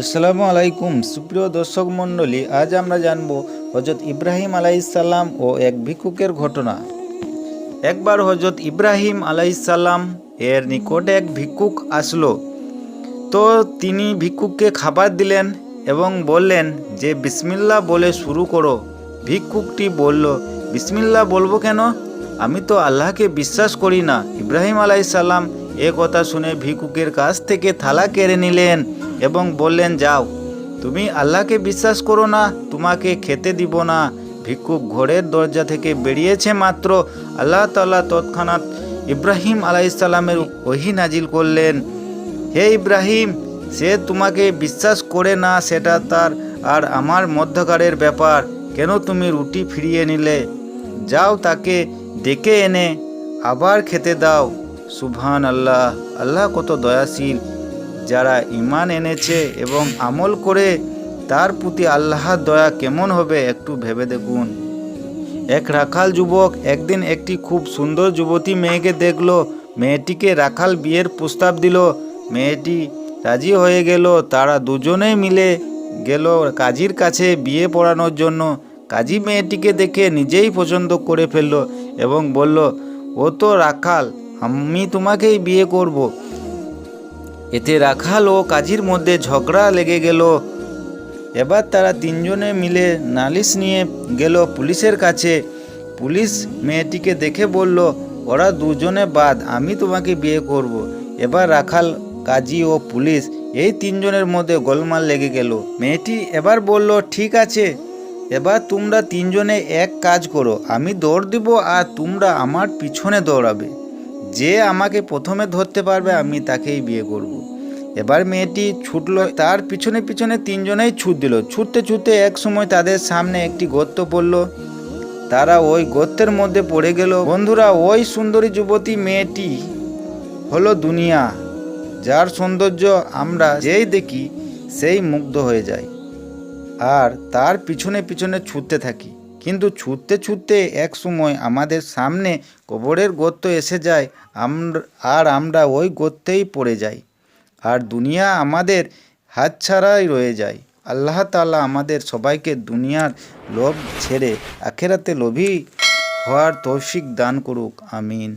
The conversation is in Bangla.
আসসালামু আলাইকুম, সুপ্রিয় দর্শক মণ্ডলী, আজ আমরা জানব হজরত ইব্রাহিম আলাইসাল্লাম ও এক ভিক্ষুকের ঘটনা। একবার হজরত ইব্রাহিম আলাইসাল্লাম এর নিকটে এক ভিক্ষুক আসলো। তো তিনি ভিক্ষুককে খাবার দিলেন এবং বললেন যে বিসমিল্লা বলে শুরু করো। ভিক্ষুকটি বলল বিসমিল্লা বলব কেন? আমি তো আল্লাহকে বিশ্বাস করি না। ইব্রাহিম আলাইসাল্লাম এ কথা শুনে ভিক্ষুকের কাছ থেকে থালা কেড়ে নিলেন। এবং বললেন, যাও, তুমি আল্লাহকে বিশ্বাস করো না, তোমাকে খেতে দিব না। ভিক্ষুক ঘরের দরজা থেকে বেরিয়েছে মাত্র। আল্লাহ তাল্লাহ তৎক্ষণাৎ ইব্রাহিম আলাইসাল্লামের ওহি নাজিল করলেন, হে ইব্রাহিম, সে তোমাকে বিশ্বাস করে না, সেটা তার আর আমার মধ্যকারের ব্যাপার। কেন তুমি রুটি ফিরিয়ে নিলে? যাও তাকে ডেকে এনে আবার খেতে দাও। সুবহান আল্লাহ আল্লাহ কত দয়াশীল। যারা ইমান এনেছে এবং আমল করে, তার প্রতি আল্লাহর দয়া কেমন হবে একটু ভেবে দেখুন। এক রাখাল যুবক একদিন একটি খুব সুন্দর যুবতী মেয়েকে দেখল। মেয়েটিকে রাখাল বিয়ের প্রস্তাব দিল। মেয়েটি রাজি হয়ে গেল। তারা দুজনেই মিলে গেল কাজীর কাছে বিয়ে পড়ানোর জন্য। কাজী মেয়েটিকে দেখে নিজেই পছন্দ করে ফেলল এবং বলল, ও তো রাখাল, আমি তোমাকেই বিয়ে করব। এতে রাখাল ও কাজীর মধ্যে ঝগড়া লেগে গেল। এবার তারা তিনজনে মিলে নালিশ নিয়ে গেল পুলিশের কাছে। পুলিশ মেয়েটিকে দেখে বলল, ওরা দুজনে বাদ, আমি তোমাকে বিয়ে করব। এবার রাখাল, কাজী ও পুলিশ এই তিনজনের মধ্যে গোলমাল লেগে গেল। মেয়েটি এবার বলল, ঠিক আছে, এবার তোমরা তিনজনে এক কাজ করো, আমি দৌড় দিব আর তোমরা আমার পিছনে দৌড়াবে। যে আমাকে প্রথমে ধরতে পারবে, আমি তাকেই বিয়ে করব। এবার মেয়েটি ছুটলো, তার পিছনে পিছনে তিনজনেই ছুট দিল। ছুটতে ছুটতে এক সময় তাদের সামনে একটি গর্ত পড়ল। তারা ওই গর্তের মধ্যে পড়ে গেল। বন্ধুরা, ওই সুন্দরী যুবতী মেয়েটি হলো দুনিয়া। যার সৌন্দর্য আমরা যেই দেখি, সেই মুগ্ধ হয়ে যায়। আর তার পিছনে পিছনে ছুটতে থাকি। কিন্তু ছুটতে ছুটতে এক সময় আমাদের সামনে কবরের গর্ত এসে যায় আর আমরা ওই গর্তেই পড়ে যাই। আর দুনিয়া আমাদের হাত ছাড়াই রয়ে যায়। আল্লাহ তালা আমাদের সবাইকে দুনিয়ার লোভ ছেড়ে আখেরাতে লোভী হওয়ার তৌফিক দান করুক, আমিন।